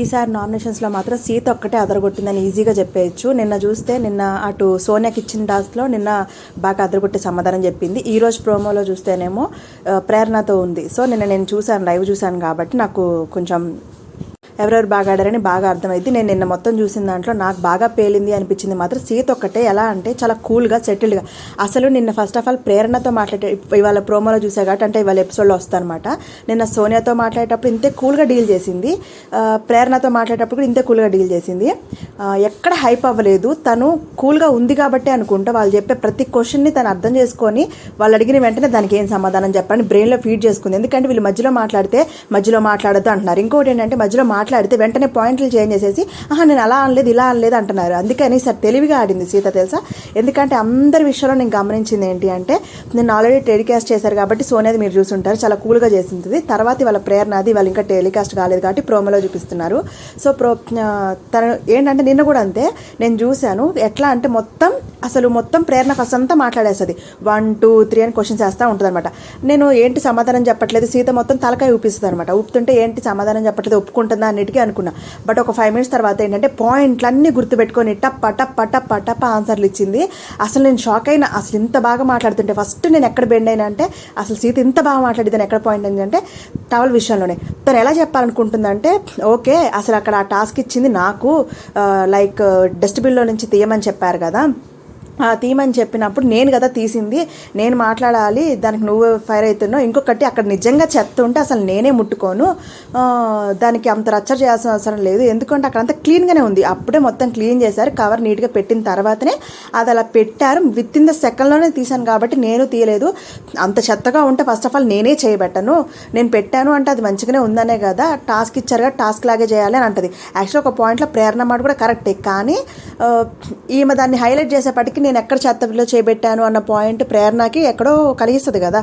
ఈసారి నామినేషన్స్లో మాత్రం సీత ఒక్కటే అదరగొట్టిందని ఈజీగా చెప్పేయచ్చు. నిన్న చూస్తే నిన్న అటు సోనియాకి ఇచ్చిన టాస్క్లో నిన్న బాగా అదరగొట్టే సమాధానం చెప్పింది. ఈ రోజు ప్రోమోలో చూస్తేనేమో ప్రేరణతో ఉంది. సో నిన్న నేను చూశాను లైవ్ చూశాను కాబట్టి నాకు కొంచెం ఎవరెవరు బాగా ఆడారని బాగా అర్థమైంది నేను నిన్న మొత్తం చూసిన దాంట్లో నాకు బాగా పేలింది అనిపించింది మాత్రం సీత ఒక్కటే. ఎలా అంటే చాలా కూల్గా సెటిల్డ్గా. అసలు నిన్న ఫస్ట్ ఆఫ్ ఆల్ ప్రేరణతో మాట్లాడే ఇవాళ ప్రోమోలో చూసా కాబట్టి అంటే ఇవాళ ఎపిసోడ్లో వస్తానమాట. నిన్న సోనియాతో మాట్లాడేటప్పుడు ఇంతే కూల్గా డీల్ చేసింది. ప్రేరణతో మాట్లాడేటప్పుడు కూడా ఇంతే కూల్గా డీల్ చేసింది. ఎక్కడ హైప్ అవ్వలేదు. తను కూల్గా ఉంది కాబట్టి అనుకుంటా వాళ్ళు చెప్పే ప్రతి క్వశ్చన్ని తను అర్థం చేసుకొని వాళ్ళు అడిగిన వెంటనే దానికి ఏం సమాధానం చెప్పండి బ్రెయిన్లో ఫీడ్ చేసుకుంది. ఎందుకంటే వీళ్ళు మధ్యలో మాట్లాడితే మధ్యలో మాట్లాడద్దు అంటున్నారు. ఇంకోటి ఏంటంటే మధ్యలో మాట్లాడితే వెంటనే పాయింట్లు చేంజ్ చేసేసి ఆహా నేను అలా అనలేదు ఇలా అనలేదు అంటున్నారు. అందుకని సార్ తెలివిగా ఆడింది సీత తెలుసా? ఎందుకంటే అందరి విషయంలో నేను గమనించింది ఏంటి అంటే నేను ఆల్రెడీ టెలికాస్ట్ చేశారు కాబట్టి సోనేది మీరు చూసుంటారు చాలా కూల్గా చేసింది తర్వాత వాళ్ళ ప్రేరణది వాళ్ళు ఇంకా టెలికాస్ట్ కాలేదు కాబట్టి ప్రోమోలో చూపిస్తున్నారు. సో ప్రో తన తను ఏంటంటే నిన్న కూడా అంతే నేను చూశాను. ఎట్లా అంటే మొత్తం అసలు మొత్తం ప్రేరణ ఫస్ట్ అంతా మాట్లాడేస్తుంది. వన్ టూ త్రీ అని క్వశ్చన్స్ వేస్తూ ఉంటుంది అనమాట నేను ఏంటి సమాధానం చెప్పట్లేదు? సీత మొత్తం తలకాయ ఊపిస్తుంది అనమాట ఊపుతుంటే ఏంటి సమాధానం చెప్పట్లేదు? ఒప్పుకుంటుందా అన్నిటికీ అనుకున్నా. బట్ ఒక ఫైవ్ మినిట్స్ తర్వాత ఏంటంటే పాయింట్లు అన్నీ గుర్తుపెట్టుకొని టప్ప టప్ప టప్ప టప్ప ఆన్సర్లు ఇచ్చింది. అసలు నేను షాక్ అయినా అసలు ఇంత బాగా మాట్లాడుతుంటే ఫస్ట్ నేను ఎక్కడ బెండ్ అయినా అంటే అసలు సీత ఇంత బాగా మాట్లాడిద్దని ఎక్కడ పాయింట్ ఏంటంటే టవల్ విషయంలోనే. తను ఎలా చెప్పాలనుకుంటుందంటే ఓకే అసలు అక్కడ ఆ టాస్క్ ఇచ్చింది నాకు లైక్ డస్ట్బిన్లో నుంచి తీయమని చెప్పారు కదా. ఆ తీయమని చెప్పినప్పుడు నేను కదా తీసింది నేను మాట్లాడాలి దానికి నువ్వు ఫైర్ అవుతున్నావు ఇంకొకటి అక్కడ నిజంగా చెత్త ఉంటే అసలు నేనే ముట్టుకోను. దానికి అంత రచ్చ చేయాల్సిన అవసరం లేదు ఎందుకంటే అక్కడ అంతా క్లీన్గానే ఉంది. అప్పుడే మొత్తం క్లీన్ చేశారు కవర్ నీట్గా పెట్టిన తర్వాతనే అది అలా పెట్టారు. విత్ ఇన్ ద సెకండ్లోనే తీశాను కాబట్టి నేను తీయలేదు. అంత చెత్తగా ఉంటే ఫస్ట్ ఆఫ్ ఆల్ నేనే చేయబెట్టను. నేను పెట్టాను అంటే అది మంచిగానే ఉందనే కదా టాస్క్ ఇచ్చారు కదా టాస్క్ లాగే చేయాలి అని అంటది. యాక్చువల్ ఒక పాయింట్లో ప్రేరణ మాట కూడా కరెక్టే కానీ ఈమె దాన్ని హైలైట్ చేసేపటికి నేను ఎక్కడ చెత్తలో చేపెట్టాను అన్న పాయింట్ ప్రేరణకి ఎక్కడో కలిగిస్తుంది కదా.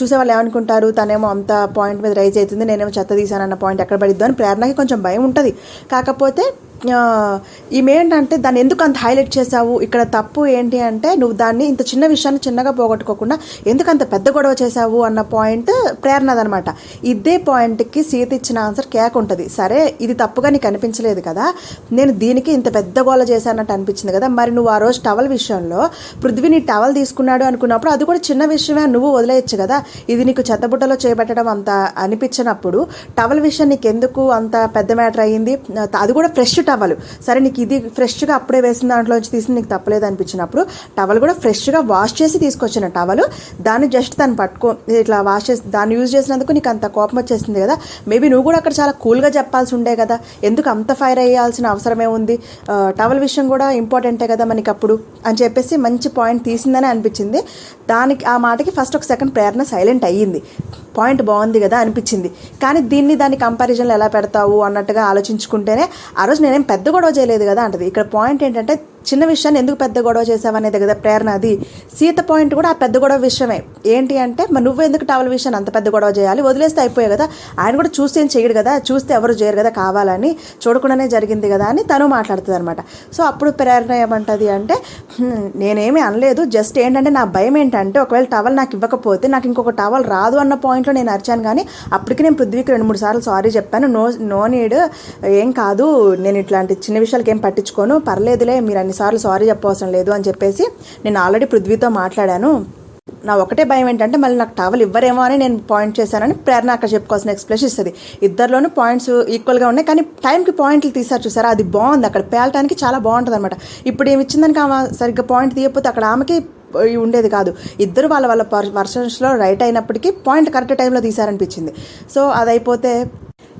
చూసే వాళ్ళు ఏమనుకుంటారు? తనేమో అంత పాయింట్ మీద రైజ్ అవుతుంది నేనేమో చెత్త తీసాను అన్న పాయింట్ ఎక్కడ పడిద్దో అని ప్రేరణకి కొంచెం భయం ఉంటుంది. కాకపోతే ఈమె ఏంటంటే దాన్ని ఎందుకు అంత హైలైట్ చేసావు ఇక్కడ తప్పు ఏంటి అంటే నువ్వు దాన్ని ఇంత చిన్న విషయాన్ని చిన్నగా పోగొట్టుకోకుండా ఎందుకు అంత పెద్ద గొడవ చేసావు అన్న పాయింట్ ప్రేరణదనమాట. ఇదే పాయింట్కి సీత ఇచ్చిన ఆన్సర్ కేక్ ఉంటుంది. సరే ఇది తప్పుగా నీకు అనిపించలేదు కదా? నేను దీనికి ఇంత పెద్ద గోల చేశానట్టు అనిపించింది కదా? మరి నువ్వు ఆ రోజు టవల్ విషయంలో పృథ్వీ నీ టవల్ తీసుకున్నాడు అనుకున్నప్పుడు అది కూడా చిన్న విషయమే నువ్వు వదిలేయచ్చు కదా? ఇది నీకు చెత్తబుట్టలో చేపట్టడం అంత అనిపించినప్పుడు టవల్ విషయం నీకు ఎందుకు అంత పెద్ద మ్యాటర్ అయ్యింది? అది కూడా ఫ్రెష్ టవల్ టవల్. సరే నీకు ఇది ఫ్రెష్గా అప్పుడే వేసిన దాంట్లోంచి తీసి నీకు తప్పలేదు అనిపించినప్పుడు టవల్ కూడా ఫ్రెష్గా వాష్ చేసి తీసుకొచ్చిన టవల్. దాన్ని జస్ట్ దాన్ని పట్టుకో ఇట్లా వాష్ చేసి దాన్ని యూజ్ చేసినందుకు నీకు అంత కోపం వచ్చేసింది కదా. మేబీ నువ్వు కూడా అక్కడ చాలా కూల్గా చెప్పాల్సి ఉండే కదా. ఎందుకు అంత ఫైర్ అయ్యాల్సిన అవసరమే ఉంది? టవల్ విషయం కూడా ఇంపార్టెంటే కదా మనకి అప్పుడు అని చెప్పేసి మంచి పాయింట్ తీసిందని అనిపించింది. దానికి ఆ మాటకి ఫస్ట్ ఒక సెకండ్ ప్రేరణ సైలెంట్ అయ్యింది. పాయింట్ బాగుంది కదా అనిపించింది. కానీ దీన్ని దాని కంపారిజన్లో ఎలా పెడతావు అన్నట్టుగా ఆలోచించుకుంటేనే ఆ రోజు నేను పెద్ద గొడవ చేయలేదు కదా అంటది. ఇక్కడ పాయింట్ ఏంటంటే చిన్న విషయాన్ని ఎందుకు పెద్ద గొడవ చేసావనేది కదా ప్రేరణ అది. సీత పాయింట్ కూడా ఆ పెద్ద గొడవ విషయమే. ఏంటి అంటే మరి నువ్వు ఎందుకు టవల్ విషయాన్ని అంత పెద్ద గొడవ చేయాలి? వదిలేస్తే అయిపోయాయి కదా. ఆయన కూడా చూస్తే ఏం చేయడు కదా. చూస్తే ఎవరు చేయరు కదా కావాలని. చూడకుండానే జరిగింది కదా అని తను మాట్లాడుతుంది అనమాట సో అప్పుడు ప్రేరణ ఏమంటది అంటే నేనేమి అనలేదు. జస్ట్ ఏంటంటే నా భయం ఏంటంటే ఒకవేళ టవల్ నాకు ఇవ్వకపోతే నాకు ఇంకొక టవల్ రాదు అన్న పాయింట్లో నేను అరిచాను కానీ అప్పటికి నేను పృథ్వీకి రెండు మూడు సార్లు సారీ చెప్పాను. నో నో నీడ్ ఏం కాదు. నేను ఇట్లాంటి చిన్న విషయాలకి ఏం పట్టించుకోను. పర్లేదులే మీరు ఎన్నిసార్లు సారీ చెప్పవసరం లేదు అని చెప్పేసి నేను ఆల్రెడీ పృథ్వీతో మాట్లాడాను. నా ఒకటే భయం ఏంటంటే మళ్ళీ నాకు టవల్ ఇవ్వరేమో అని నేను పాయింట్ చేశానని ప్రేరణ అక్కడ చెప్పుకోవాల్సిన ఎక్స్ప్లెస్ ఇస్తుంది. ఇద్దరిలోనూ పాయింట్స్ ఈక్వల్గా ఉన్నాయి కానీ టైంకి పాయింట్లు తీసారు చూసారా? అది బాగుంది అక్కడ. పేలటానికి చాలా బాగుంటుంది అనమాట ఇప్పుడు ఏమి ఇచ్చిందని ఆమె సరిగ్గా పాయింట్ తీయకపోతే అక్కడ ఆమెకి ఉండేది కాదు. ఇద్దరు వాళ్ళ వాళ్ళ పర్సన్స్లో రైట్ అయినప్పటికీ పాయింట్ కరెక్ట్ టైంలో తీసారనిపించింది సో అది అయిపోతే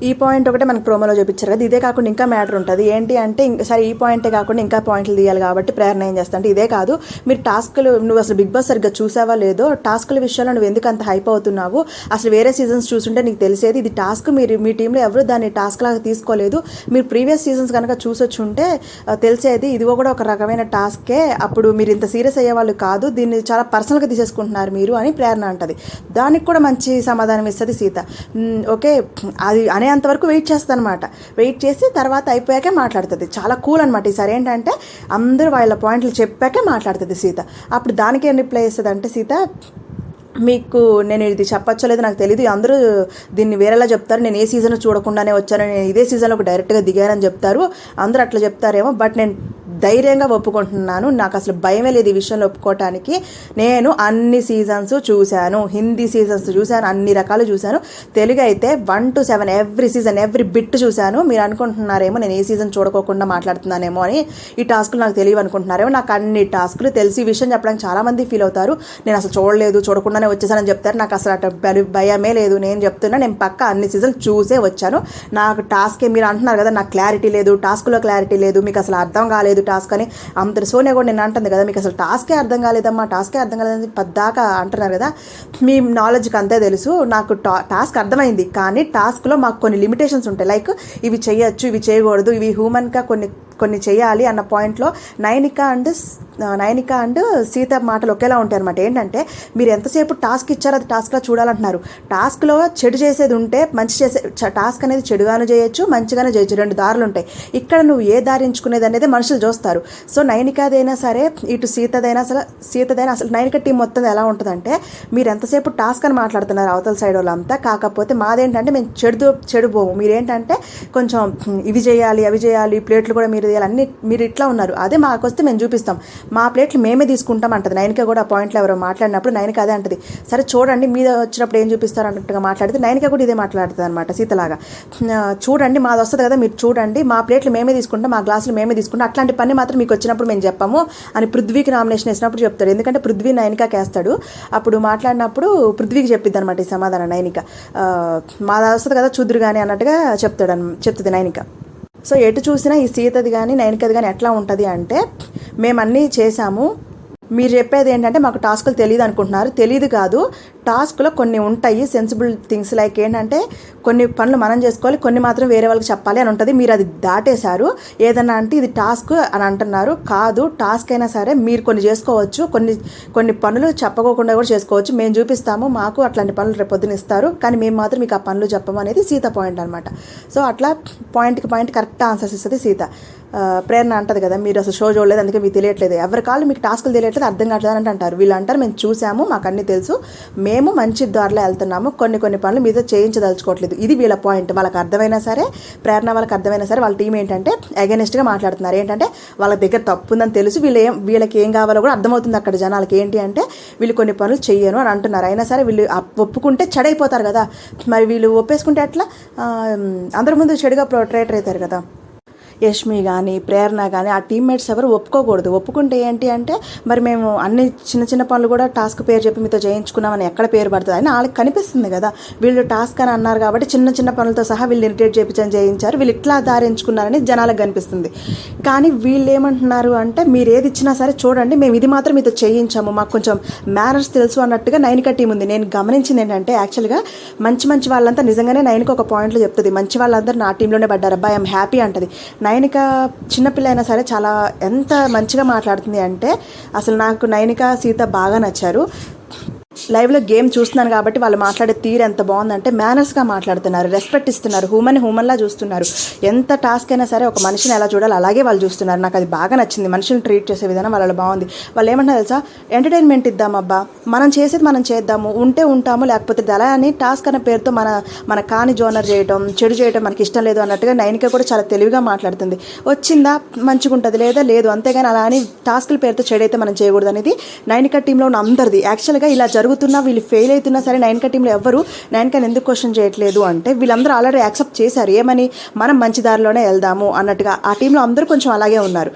ఈ పాయింట్ ఒకటే మనకు ప్రోమోలో చూపించారు కదా ఇదే కాకుండా ఇంకా మ్యాటర్ ఉంటుంది. ఏంటి అంటే ఇంక- సరే ఈ పాయింటే కాకుండా ఇంకా పాయింట్లు తీయాలి కాబట్టి ప్రేరణ ఏం చేస్తా అంటే ఇదే కాదు. మీరు టాస్క్లు నువ్వు అసలు బిగ్ బాస్ సరిగ్గా చూసావా లేదో టాస్క్ల విషయంలో నువ్వు ఎందుకు అంత హైప్ అవుతున్నావు? అసలు వేరే సీజన్స్ చూసుంటే నీకు తెలిసేది ఇది టాస్క్ మీరు మీ టీంలో ఎవరు దాన్ని టాస్క్ లాగా తీసుకోలేదు. మీరు ప్రీవియస్ సీజన్స్ కనుక చూసొచ్చు ఉంటే తెలిసేది ఇది కూడా ఒక రకమైన టాస్కే అప్పుడు మీరు ఇంత సీరియస్ అయ్యేవాళ్ళు కాదు దీన్ని చాలా పర్సనల్గా తీసేసుకుంటున్నారు మీరు అని ప్రేరణ అంటది. దానికి కూడా మంచి సమాధానం ఇస్తుంది సీత. ఓకే అది అనే అనేంతవరకు వెయిట్ చేస్తాను అనమాట వెయిట్ చేసి తర్వాత అయిపోయాకే మాట్లాడుతుంది. చాలా కూల్ అనమాట ఈసారి ఏంటంటే అందరూ వాళ్ళ పాయింట్లు చెప్పాకే మాట్లాడుతుంది సీత. అప్పుడు దానికేం రిప్లై ఇస్తుంది అంటే సీత మీకు నేను ఇది చెప్పచ్చో లేదో నాకు తెలియదు అందరూ దీన్ని వేరేలా చెప్తారు. నేను ఏ సీజన్ చూడకుండానే వచ్చాను. నేను ఇదే సీజన్లో ఒక డైరెక్ట్గా దిగానని చెప్తారు. అందరూ అట్లా చెప్తారేమో. బట్ నేను ధైర్యంగా ఒప్పుకుంటున్నాను. నాకు అసలు భయమే లేదు ఈ విషయంలో ఒప్పుకోవటానికి నేను అన్ని సీజన్స్ చూశాను. హిందీ సీజన్స్ చూశాను. అన్ని రకాలు చూశాను. తెలుగు అయితే one to seven every season every bit చూశాను. మీరు అనుకుంటున్నారేమో నేను ఏ సీజన్ చూడకోకుండా మాట్లాడుతున్నానేమో అని ఈ టాస్కులు నాకు తెలియవు అనుకుంటున్నారేమో. నాకు అన్ని టాస్కులు తెలిసి విషయం చెప్పడానికి చాలామంది ఫీల్ అవుతారు. నేను అసలు చూడలేదు చూడకుండానే వచ్చేసానని చెప్తారు. నాకు అసలు అటు భయమే లేదు. నేను చెప్తున్నా నేను పక్క అన్ని సీజన్ చూసే వచ్చాను. నాకు టాస్కే మీరు అంటున్నారు కదా నాకు క్లారిటీ లేదు. టాస్క్లో క్లారిటీ లేదు. మీకు అసలు అర్థం కాలేదు. టాస్క్ అని అంత సోనియా కూడా నేను అంటుంది కదా మీకు అసలు టాస్కే అర్థం కాలేదమ్మా టాస్కే అర్థం కాలేదని పద్దాకా అంటున్నారు కదా మీ నాలెడ్జ్కి అంతే తెలుసు నాకు టా టాస్క్ అర్థమైంది కానీ టాస్క్లో మాకు కొన్ని లిమిటేషన్స్ ఉంటాయి లైక్ ఇవి చేయొచ్చు ఇవి చేయకూడదు ఇవి హ్యూమన్గా కొన్ని కొన్ని చేయాలి అన్న పాయింట్లో నైనిక అండ్ నయనిక అండ్ సీత మాటలు ఒకేలా ఉంటాయి అనమాట ఏంటంటే మీరు ఎంతసేపు టాస్క్ ఇచ్చారో అది టాస్క్లో చూడాలంటున్నారు. టాస్క్లో చెడు చేసేది ఉంటే మంచి చేసే టాస్క్ అనేది చెడుగాను చేయొచ్చు మంచిగానే చేయొచ్చు. రెండు దారులు ఉంటాయి. ఇక్కడ నువ్వు ఏ దారి ఎంచుకునేది అనేది మనుషులు చూస్తారు. సో నయనికాదైనా సరే ఇటు సీతదైనా అసలు సీతదైనా అసలు నయనిక టీం మొత్తం ఎలా ఉంటుందంటే మీరు ఎంతసేపు టాస్క్ అని మాట్లాడుతున్నారు అవతల సైడ్ వాళ్ళంతా. కాకపోతే మాదేంటంటే మేము చెడు చెడు పోము. మీరేంటంటే కొంచెం ఇవి చేయాలి అవి చేయాలి ప్లేట్లు కూడా మీరు చేయాలి అన్ని మీరు ఇట్లా ఉన్నారు. అదే మాకు వస్తే మేము చూపిస్తాం. మా ప్లేట్లు మేమే తీసుకుంటాం అంటది. నైనిక కూడా ఆ పాయింట్లో ఎవరో మాట్లాడినప్పుడు నైనిక అదే అంటది. సరే చూడండి మీద వచ్చినప్పుడు ఏం చూపిస్తారు అన్నట్టుగా మాట్లాడితే నైనిక కూడా ఇదే మాట్లాడుతుంది అనమాట సీతలాగా చూడండి మాది వస్తుంది కదా మీరు చూడండి మా ప్లేట్లు మేమే తీసుకుంటాం మా గ్లాసులు మేమే తీసుకుంటాం. అట్లాంటి పని మాత్రం మీకు వచ్చినప్పుడు మేము చెప్పాము అని పృథ్వీకి నామినేషన్ వేసినప్పుడు చెప్తాడు. ఎందుకంటే పృథ్వీ నైనికాకి కేస్తాడు అప్పుడు మాట్లాడినప్పుడు పృథ్వీకి చెప్పిద్ది అనమాట ఈ సమాధానం నైనిక. మాది వస్తుంది కదా చూద్దురు కానీ అన్నట్టుగా చెప్తాడు చెప్తుంది నైనిక. సో ఎటు చూసినా ఈ సీతది కానీ నైనికది కానీ ఎట్లా ఉంటుంది అంటే మేము అన్నీ చేసాము. మీరు చెప్పేది ఏంటంటే మాకు టాస్కులు తెలియదు అనుకుంటున్నారు. తెలియదు కాదు. టాస్క్లో కొన్ని ఉంటాయి. సెన్సిబుల్ థింగ్స్ లైక్ ఏంటంటే కొన్ని పనులు మనం చేసుకోవాలి. కొన్ని మాత్రం వేరే వాళ్ళకి చెప్పాలి అని ఉంటుంది. మీరు అది దాటేశారు. ఏదన్నా అంటే ఇది టాస్క్ అని అంటున్నారు. కాదు. టాస్క్ అయినా సరే మీరు కొన్ని చేసుకోవచ్చు. కొన్ని కొన్ని పనులు చెప్పకోకుండా కూడా చేసుకోవచ్చు. మేము చూపిస్తాము. మాకు అట్లాంటి పనులు రేపు పొద్దున ఇస్తారు. కానీ మేము మాత్రం మీకు ఆ పనులు చెప్పమనేది సీత పాయింట్ అనమాట. సో అట్లా పాయింట్కి పాయింట్ కరెక్ట్ ఆన్సర్స్ ఇస్తుంది సీత. ప్రేరణ అంటది కదా మీరు అసలు షో చూడలేదు అందుకే మీకు తెలియట్లేదు. ఎవరి కాళ్ళు మీకు టాస్కులు తెలియట్లేదు అర్థం కావట్లేదు అని అంటారు. వీళ్ళు అంటారు మేము చూసాము మాకు అన్నీ తెలుసు. మేము మంచి దారిలో వెళ్తున్నాము కొన్ని కొన్ని పనులు మీతో చేయించదలుచుకోవట్లేదు. ఇది వీళ్ళ పాయింట్ వాళ్ళకి అర్థమైనా సరే ప్రేరణ వాళ్ళకి అర్థమైనా సరే వాళ్ళ టీం ఏంటంటే అగెనిస్ట్గా మాట్లాడుతున్నారు. ఏంటంటే వాళ్ళ దగ్గర తప్పు ఉందని తెలుసు వీళ్ళు ఏం వీళ్ళకి ఏం కావాలో కూడా అర్థమవుతుంది అక్కడ జనాలకి. ఏంటి అంటే వీళ్ళు కొన్ని పనులు చేయను అని అంటున్నారు. అయినా సరే వీళ్ళు ఒప్పుకుంటే చెడైపోతారు కదా. మరి వీళ్ళు ఒప్పేసుకుంటే అట్లా అందరి ముందు చెడుగా ప్రొట్రేటర్ అవుతారు కదా. యష్మి కానీ ప్రేరణ కానీ ఆ టీమ్మేట్స్ ఎవరు ఒప్పుకోకూడదు. ఒప్పుకుంటే ఏంటి అంటే మరి మేము అన్ని చిన్న చిన్న పనులు కూడా టాస్క్ పేరు చెప్పి మీతో చేయించుకున్నామని ఎక్కడ పేరు పడుతుంది అని వాళ్ళకి కనిపిస్తుంది కదా. వీళ్ళు టాస్క్ అని అన్నారు కాబట్టి చిన్న చిన్న పనులతో సహా వీళ్ళు ఇరిటేట్ చేయించని చేయించారు. వీళ్ళు ఇట్లా దారించుకున్నారని జనాలకు కనిపిస్తుంది. కానీ వీళ్ళు ఏమంటున్నారు అంటే మీరు ఏది ఇచ్చినా సరే చూడండి మేము ఇది మాత్రం మీతో చేయించాము. మాకు కొంచెం మేనర్స్ తెలుసు అన్నట్టుగా నైనిక టీం ఉంది. నేను గమనించింది ఏంటంటే యాక్చువల్గా మంచి మంచి వాళ్ళంతా నిజంగానే నైన్కి ఒక పాయింట్లో చెప్తుంది. మంచి వాళ్ళందరూ నా టీంలోనే పడ్డారు. అబ్బాయి ఐఎమ్ హ్యాపీ అంటది. నైన్ నయనిక చిన్నపిల్ల అయినా సరే చాలా ఎంత మంచిగా మాట్లాడుతుంది అంటే అసలు నాకు నయనిక సీత బాగా నచ్చారు. లైవ్లో గేమ్ చూస్తున్నాను కాబట్టి వాళ్ళు మాట్లాడే తీరు ఎంత బాగుందంటే మేనర్స్గా మాట్లాడుతున్నారు రెస్పెక్ట్ ఇస్తున్నారు హ్యూమన్ హ్యూమన్లా చూస్తున్నారు. ఎంత టాస్క్ అయినా సరే ఒక మనిషిని ఎలా చూడాలి అలాగే వాళ్ళు చూస్తున్నారు. నాకు అది బాగా నచ్చింది. మనిషిని ట్రీట్ చేసే విధానం వాళ్ళలో బాగుంది. వాళ్ళు ఏమంటారు తెలుసా? ఎంటర్టైన్మెంట్ ఇద్దాం అబ్బా. మనం చేసేది మనం చేద్దాము. ఉంటే ఉంటాము. లేకపోతే అలా అని టాస్క్ అనే పేరుతో మన మన కాని జోనర్ చేయడం చెడు చేయడం మనకి ఇష్టం లేదు అన్నట్టుగా నైన్కే కూడా చాలా తెలివిగా మాట్లాడుతుంది. వచ్చిందా? మంచిగా ఉంటుంది లేదా? లేదు. అంతేగాని అలా అని టాస్కుల పేరుతో చెడు అయితే మనం చేయకూడదు అనేది నైనిక టీంలో ఉన్న అందరిది. యాక్చువల్గా ఇలా జరుగుతున్నా వీళ్ళు ఫెయిల్ అవుతున్నా సరే నైన్కా టీంలో ఎవ్వరు నైన్కాని ఎందుకు క్వశ్చన్ చేయట్లేదు అంటే వీళ్ళందరూ ఆల్రెడీ యాక్సెప్ట్ చేశారు. ఏమని? మనం మంచి దారిలోనే వెళ్దాము అన్నట్టుగా ఆ టీంలో అందరూ కొంచెం అలాగే ఉన్నారు.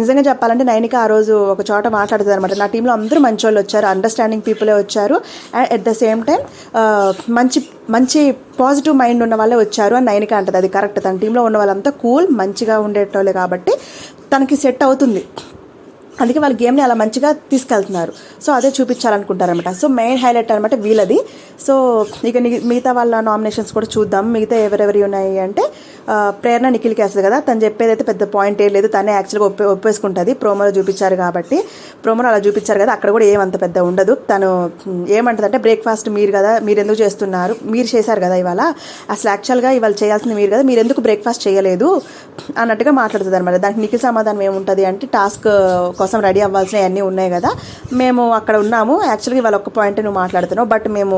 నిజంగా చెప్పాలంటే నైనిక ఆ రోజు ఒక చోట మాట్లాడుతుంది అనమాట నా టీంలో అందరూ మంచి వాళ్ళు వచ్చారు అండర్స్టాండింగ్ పీపులే వచ్చారు. And at the same time మంచి మంచి పాజిటివ్ మైండ్ ఉన్న వాళ్ళే వచ్చారు అని నైనిక అంటది. అది కరెక్ట్ తన టీంలో ఉన్న వాళ్ళంతా కూల్ మంచిగా ఉండేటోళ్ళే కాబట్టి తనకి సెట్ అవుతుంది. అందుకే వాళ్ళ గేమ్ని అలా మంచిగా తీసుకెళ్తున్నారు. సో అదే చూపించాలనుకుంటారనమాట సో మెయిన్ హైలైట్ అనమాట వీళ్ళది. సో ఇక మిగతా వాళ్ళ నామినేషన్స్ కూడా చూద్దాం. మిగతా ఎవరెవరి ఉన్నాయి అంటే ప్రేరణ నిఖిల్కి వేస్తుంది కదా. తను చెప్పేదైతే పెద్ద పాయింట్ ఏం లేదు. తనే యాక్చువల్గా ఒప్పే ఒప్పేసుకుంటుంది. ప్రోమోలో చూపించారు కాబట్టి. ప్రోమోలో అలా చూపించారు కదా. అక్కడ కూడా ఏమంత పెద్ద ఉండదు. తను ఉమ్, ఏమంటదంటే బ్రేక్ఫాస్ట్ మీరు కదా మీరు ఎందుకు చేస్తున్నారు? మీరు చేశారు కదా ఇవాళ. అసలు యాక్చువల్గా ఇవాళ చేయాల్సింది మీరు కదా. మీరు ఎందుకు బ్రేక్ఫాస్ట్ చేయలేదు? అన్నట్టుగా మాట్లాడుతుంది అనమాట దానికి నిఖిల్ సమాధానం ఏముంటుంది అంటే టాస్క్ కోసం రెడీ అవ్వాల్సినవి అన్నీ ఉన్నాయి కదా. మేము అక్కడ ఉన్నాము. యాక్చువల్గా ఇవాళ ఒక్క పాయింట్ నువ్వు మాట్లాడుతున్నావు. బట్ మేము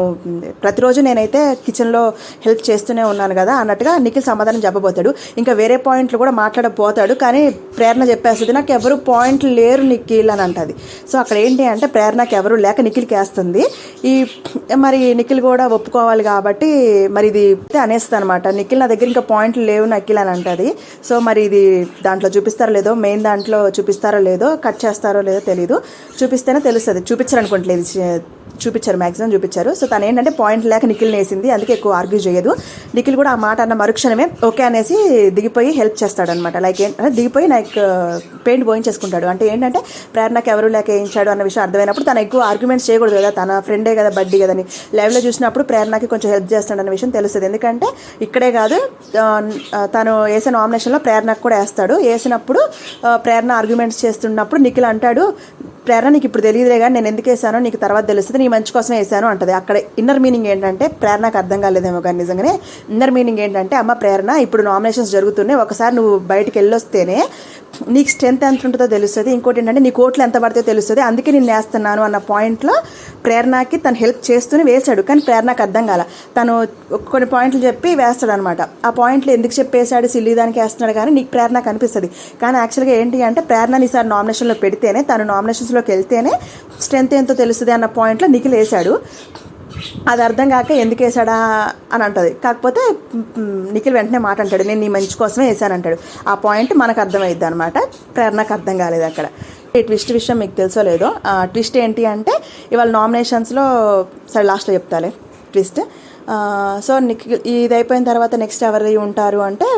ప్రతిరోజు నేనైతే కిచెన్లో హెల్ప్ చేస్తూనే ఉన్నాను కదా అన్నట్టుగా నిఖిల్ సమాధానం చెప్పబోతాడు. ఇంకా వేరే పాయింట్లు కూడా మాట్లాడబోతాడు. కానీ ప్రేరణ చెప్పేస్తుంది నాకు ఎవరు పాయింట్లు లేరు నిఖిల్ అని అంటది. సో అక్కడ ఏంటి అంటే ప్రేరణకి ఎవరు లేక నిఖిల్కి వేస్తుంది ఈ మరి నిఖిల్ కూడా ఒప్పుకోవాలి కాబట్టి మరి ఇది అనేస్తుంది అనమాట నిఖిల్ నా దగ్గర ఇంకా పాయింట్లు లేవు నిఖిల్ అని అంటది. సో మరి ఇది దాంట్లో చూపిస్తారో లేదో మెయిన్ దాంట్లో చూపిస్తారో లేదో కట్ చేస్తారో లేదో తెలియదు చూపిస్తేనే తెలుస్తుంది. చూపించారు చూపించారు మ్యాక్సిమం చూపించారు. సో తను ఏంటంటే పాయింట్ లేక నిఖిల్ని వేసింది. అందుకే ఎక్కువ ఆర్గ్యూ చేయదు. నిఖిల్ కూడా ఆ మాట అన్న మరుక్షణమే ఓకే అనేసి దిగిపోయి హెల్ప్ చేస్తాడనమాట లైక్ ఏంటంటే దిగిపోయి నాకు పెయింట్ పోయించేసుకుంటాడు అంటే ఏంటంటే ప్రేరణకు ఎవరు లేక వేయించాడు అన్న విషయం అర్థమైనప్పుడు తను ఎక్కువ ఆర్గ్యుమెంట్స్ చేయకూడదు కదా. తన ఫ్రెండే కదా బడ్డీ కదని. లైవ్లో చూసినప్పుడు ప్రేరణకి కొంచెం హెల్ప్ చేస్తాడు అన్న విషయం తెలుస్తుంది. ఎందుకంటే ఇక్కడే కాదు తను వేసే నామినేషన్లో ప్రేరణకు కూడా వేస్తాడు. వేసినప్పుడు ప్రేరణ ఆర్గ్యుమెంట్స్ చేస్తున్నప్పుడు నిఖిల్ అంటాడు ప్రేరణ నీకు ఇప్పుడు తెలియదులే కానీ నేను ఎందుకు వేసానో నీకు తర్వాత తెలుస్తుంది నీ మంచి కోసమే వేసాను అంటది. అక్కడ ఇన్నర్ మీనింగ్ ఏంటంటే ప్రేరణకు అర్థం కాలేదేమో కానీ నిజంగానే ఇన్నర్ మీనింగ్ ఏంటంటే అమ్మ ప్రేరణ ఇప్పుడు నామినేషన్స్ జరుగుతున్నాయి. ఒకసారి నువ్వు బయటికి వెళ్ళొస్తేనే నీకు స్ట్రెంత్ ఎంత ఉంటుందో తెలుస్తుంది. ఇంకోటి ఏంటంటే నీ కోట్లు ఎంత పడితే తెలుస్తుంది. అందుకే నేను వేస్తున్నాను అన్న పాయింట్లో ప్రేరణకి తను హెల్ప్ చేస్తూనే వేశాడు. కానీ ప్రేరణకు అర్థం కాల. తను కొన్ని పాయింట్లు చెప్పి వేస్తాడు అనమాట ఆ పాయింట్లు ఎందుకు చెప్పేశాడు? సిల్లి దానికి వేస్తున్నాడు కానీ నీకు ప్రేరణ కనిపిస్తుంది కానీ యాక్చువల్గా ఏంటి అంటే ప్రేరణ ఈసారి నామినేషన్లో పెడితేనే తను నామినేషన్స్లోకి వెళ్తేనే స్ట్రెంత్ ఎంతో తెలుస్తుంది అన్న పాయింట్లో నిఖిల్ వేశాడు. అది అర్థం కాక ఎందుకు వేసాడా అని అంటది. కాకపోతే నిఖిల్ వెంటనే మాట అంటాడు నేను నీ మంచి కోసమే వేసానంటాడు ఆ పాయింట్ మనకు అర్థమైద్ది అనమాట ప్రేరణకు అర్థం కాలేదు అక్కడ. ఈ ట్విస్ట్ విషయం మీకు తెలుసో లేదో ఆ ట్విస్ట్ ఏంటి అంటే ఇవాళ నామినేషన్స్లో సరే లాస్ట్లో చెప్తాలే ట్విస్ట్. సో నిఖిల్ ఇది అయిపోయిన తర్వాత నెక్స్ట్ ఎవరు ఉంటారు అంటే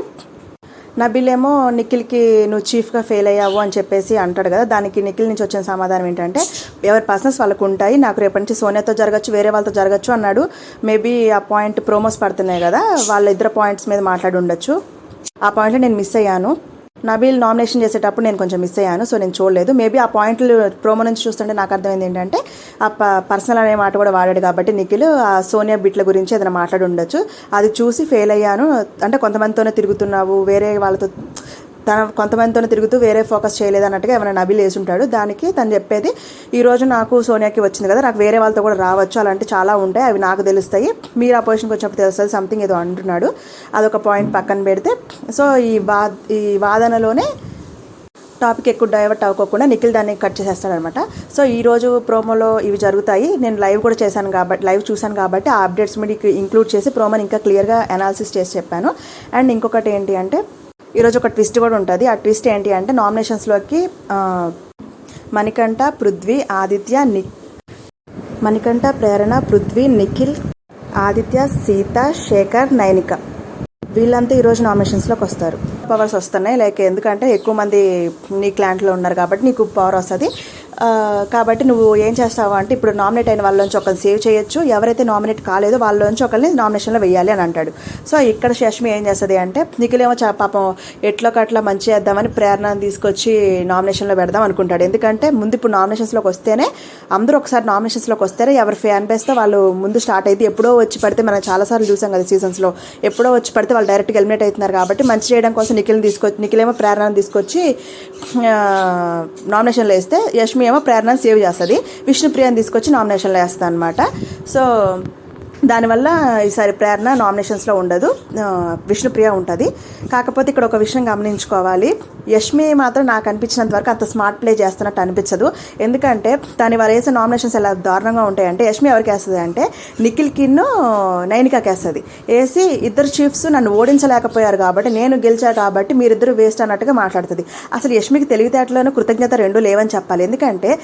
నబిల్ ఏమో నిఖిల్కి నువ్వు చీఫ్గా ఫెయిల్ అయ్యావు అని చెప్పేసి అంటాడు కదా దానికి నిఖిల్ నుంచి వచ్చిన సమాధానం ఏంటంటే ఎవరి పర్సనల్స్ వాళ్ళకు ఉంటాయి నాకు రేపటి నుంచి సోనియాతో జరగచ్చు వేరే వాళ్ళతో జరగచ్చు అన్నాడు. మేబీ ఆ పాయింట్ ప్రోమోస్ పడుతున్నాయి కదా వాళ్ళ ఇద్దరు పాయింట్స్ మీద మాట్లాడి ఉండొచ్చు. ఆ పాయింట్లో నేను మిస్ అయ్యాను. నబీల్ నామినేషన్ చేసేటప్పుడు నేను కొంచెం మిస్ అయ్యాను సో నేను చూడలేదు. మేబీ ఆ పాయింట్లు ప్రోమో నుంచి చూస్తుంటే నాకు అర్థమైంది ఏంటంటే ఆ పర్సనల్ అనే మాట కూడా వాడాడు కాబట్టి నిఖిల్ ఆ సోనియా బిట్ల గురించి ఏదైనా మాట్లాడి ఉండొచ్చు. అది చూసి ఫెయిల్ అయ్యాను. అంటే కొంతమందితోనే తిరుగుతున్నావు వేరే వాళ్ళతో తన కొంతమందితోనే తిరుగుతూ వేరే ఫోకస్ చేయలేదు అన్నట్టుగా ఏమైనా నబిల్ వేసి ఉంటాడు దానికి తను చెప్పేది ఈరోజు నాకు సోనియాకి వచ్చింది కదా నాకు వేరే వాళ్ళతో కూడా రావచ్చు. అలాంటి చాలా ఉంటాయి అవి నాకు తెలుస్తాయి. మీరు ఆ పొజిషన్కి వచ్చినప్పుడు తెలుస్తుంది సంథింగ్ ఏదో అంటున్నాడు. అదొక పాయింట్ పక్కన పెడితే సో ఈ వా ఈ వాదనలోనే టాపిక్ ఎక్కువ డైవర్ట్ అవ్వకుండా నిఖిల్ దాన్ని కట్ చేసేస్తాడనమాట సో ఈరోజు ప్రోమోలో ఇవి జరుగుతాయి. నేను లైవ్ కూడా చేశాను కాబట్టి లైవ్ చూశాను కాబట్టి ఆ అప్డేట్స్ మీకు ఇంక్లూడ్ చేసి ప్రోమోని ఇంకా క్లియర్గా అనాలిసిస్ చేసి చెప్పాను. అండ్ ఇంకొకటి ఏంటి అంటే ఈరోజు ఒక ట్విస్ట్ కూడా ఉంటుంది. ఆ ట్విస్ట్ ఏంటి అంటే నామినేషన్స్లోకి మణికంఠ పృథ్వీ ఆదిత్య ని మణికంఠ ప్రేరణ పృథ్వీ నిఖిల్ ఆదిత్య సీత శేఖర్ నైనిక. వీళ్ళంతా ఈరోజు నామినేషన్స్లోకి వస్తారు. పవర్స్ వస్తున్నాయి. లైక్ ఎందుకంటే ఎక్కువ మంది నీ క్లాంట్లో ఉన్నారు కాబట్టి నీకు పవర్ వస్తుంది. కాబట్టి నువ్వు ఏం చేస్తావు అంటే ఇప్పుడు నామినేట్ అయిన వాళ్ళలోంచి ఒకరిని సేవ్ చేయొచ్చు. ఎవరైతే నామినేట్ కాలేదో వాళ్ళలోంచి ఒకరిని నామినేషన్లో వెయ్యాలి అని అంటాడు. సో ఇక్కడ శష్మి ఏం చేస్తుంది అంటే నిఖిలేమో చా పాపం ఎట్లో కట్లా మంచి చేద్దామని ప్రేరణ తీసుకొచ్చి నామినేషన్లో పెడదాం అనుకుంటాడు. ఎందుకంటే ముందు ఇప్పుడు నామినేషన్స్లోకి వస్తేనే అందరూ ఒకసారి నామినేషన్స్లోకి వస్తేనే ఎవరి ఫ్యాన్ బేస్తో వాళ్ళు ముందు స్టార్ట్ అయితే ఎప్పుడో వచ్చి పడితే మనం చాలాసార్లు చూసాం కదా సీజన్స్లో ఎప్పుడో వచ్చి పడితే వాళ్ళు డైరెక్ట్గా ఎలిమినేట్ అవుతున్నారు కాబట్టి మంచి చేయడం కోసం నిఖిల్ని తీసుకొచ్చి నిఖిలేమో ప్రేరణ తీసుకొచ్చి నామినేషన్లో వేస్తే యష్మి ఏమో ప్రేరణ సేవ్ చేస్తుంది. విష్ణుప్రియని తీసుకొచ్చి నామినేషన్లో వేస్తాను అనమాట సో దానివల్ల ఈసారి ప్రేరణ నామినేషన్స్లో ఉండదు. విష్ణుప్రియ ఉంటుంది. కాకపోతే ఇక్కడ ఒక విషయం గమనించుకోవాలి. యష్మి మాత్రం నాకు అనిపించినంత వరకు అంత స్మార్ట్ ప్లే చేస్తున్నట్టు అనిపించదు. ఎందుకంటే తను వారు వేసే నామినేషన్స్ ఎలా దారుణంగా ఉంటాయంటే యష్మి ఎవరికి వేస్తుంది అంటే నిఖిల్ కిన్ను నైనికాకి వేస్తుంది. వేసి ఇద్దరు చీఫ్స్ నన్ను ఓడించలేకపోయారు కాబట్టి నేను గెలిచా కాబట్టి మీరిద్దరు వేస్ట్ అన్నట్టుగా మాట్లాడుతుంది. అసలు యష్మికి తెలివితేటలోనూ కృతజ్ఞత రెండు లేవని చెప్పాలి. ఎందుకంటే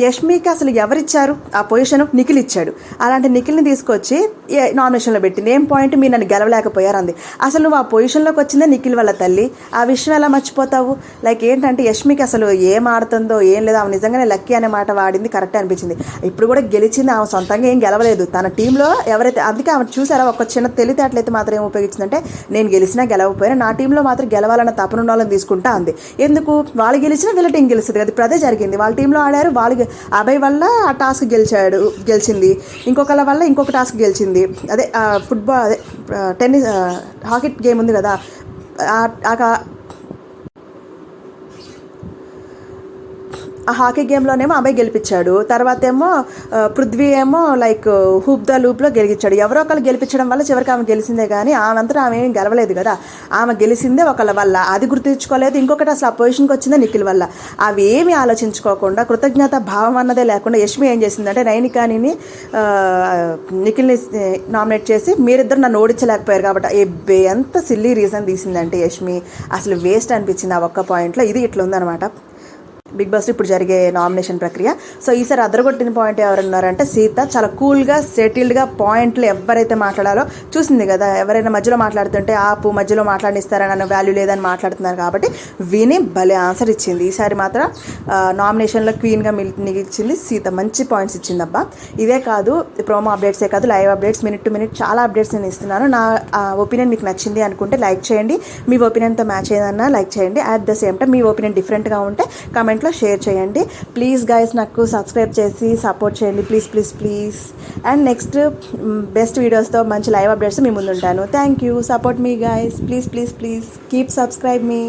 యష్మికి అసలు ఎవరిచ్చారు? ఆ పొజిషన్ నిఖిల్ ఇచ్చాడు. అలాంటి నిఖిల్ని తీసుకొచ్చి ఏ- నామినేషన్లో పెట్టింది. ఏం పాయింట్ మీరు నన్ను గెలవలేకపోయారు అంది. అసలు నువ్వు ఆ పొజిషన్లోకి వచ్చిందే నిఖిల్ వాళ్ళ తల్లి. ఆ విషయం ఎలా మర్చిపోతావు? లైక్ ఏంటంటే యష్మికి అసలు ఏం ఆడుతుందో ఏం లేదు ఆమె నిజంగానే లక్కీ అనే మాట వాడింది కరెక్ట్ అనిపించింది. ఇప్పుడు కూడా గెలిచింది ఆమె సొంతంగా ఏం గెలవలేదు. తన టీంలో ఎవరైతే అందుకే ఆమె చూసారా ఒక చిన్న తెలివితేటలైతే మాత్రం ఏం ఉపయోగించిందంటే నేను గెలిచినా గెలవకపోయినా నా టీంలో మాత్రం గెలవాలన్న తపన ఉన్న వాళ్ళని తీసుకుంటా అంది. ఎందుకు? వాళ్ళు గెలిచినా వీళ్ళ టీం గెలుస్తుంది కదా. ఇప్పుడు అదే జరిగింది. వాళ్ళ టీంలో ఆడారు వాళ్ళు అభయ్ వల్ల ఆ టాస్క్ గెలిచాడు గెలిచింది. ఇంకొకళ్ళ వల్ల ఇంకొక టాస్క్ గెలిచింది. అదే ఫుట్బాల్ అదే టెన్నిస్ హాకీ గేమ్ ఉంది కదా. ఆ- హాకీ గేమ్లోనేమో అబ్బాయి గెలిపించాడు. తర్వాత ఏమో పృథ్వీ ఏమో లైక్ హూప్ ద లూప్లో గెలిపించాడు. ఎవరో ఒకళ్ళు గెలిపించడం వల్ల చివరికి ఆమె గెలిచిందే కానీ ఆమె ఆమె ఏం గెలవలేదు కదా. ఆమె గెలిచిందే ఒకళ్ళ వల్ల. అది గుర్తుంచుకోలేదు. ఇంకొకటి అసలు ఆ పొజిషన్కి వచ్చిందే నిఖిల్ వల్ల. అవి ఏమి ఆలోచించుకోకుండా కృతజ్ఞత భావం అన్నదే లేకుండా యష్మి ఏం చేసిందంటే నైనికాని నిఖిల్ని నామినేట్ చేసి మీరిద్దరు నన్ను ఓడించలేకపోయారు కాబట్టి ఎబ్బే ఎంత సిల్లీ రీజన్ తీసిందంటే యష్మి. అసలు వేస్ట్ అనిపించింది ఆ ఒక్క పాయింట్లో. ఇది ఇట్లా ఉందన్నమాట బిగ్ బాస్ ఇప్పుడు జరిగే నామినేషన్ ప్రక్రియ. సో ఈసారి అదరగొట్టిన పాయింట్ ఎవరున్నారంటే సీత. చాలా కూల్గా సెటిల్డ్గా పాయింట్లు ఎవరైతే మాట్లాడాలో చూసింది కదా. ఎవరైనా మధ్యలో మాట్లాడుతుంటే ఆపు మధ్యలో మాట్లాడిస్తారని అన్న వాల్యూ లేదని మాట్లాడుతున్నారు కాబట్టి విని భలే ఆన్సర్ ఇచ్చింది. ఈసారి మాత్రం నామినేషన్లో క్వీన్గా మిల్ నిలిచింది సీత. మంచి పాయింట్స్ ఇచ్చింది అబ్బా ఇదే కాదు ప్రోమో అప్డేట్సే కాదు live updates minute to minute చాలా అప్డేట్స్ నేను ఇస్తున్నాను. నా ఒపీనియన్ మీకు నచ్చింది అనుకుంటే లైక్ చేయండి. మీ ఒపీనియన్తో మ్యాచ్ ఏదన్నా లైక్ చేయండి. అట్ ద సేమ్ టైం మీ ఒపీనియన్ డిఫరెంట్గా ఉంటే కామెంట్లో షేర్ చేయండి. ప్లీజ్ గైస్ నాకు సబ్స్క్రైబ్ చేసి సపోర్ట్ చేయండి. Please please please and next best వీడియోస్తో మంచి లైవ్ అప్డేట్స్ మీ ముందు ఉంటాను thank you support me guys please please please keep subscribe me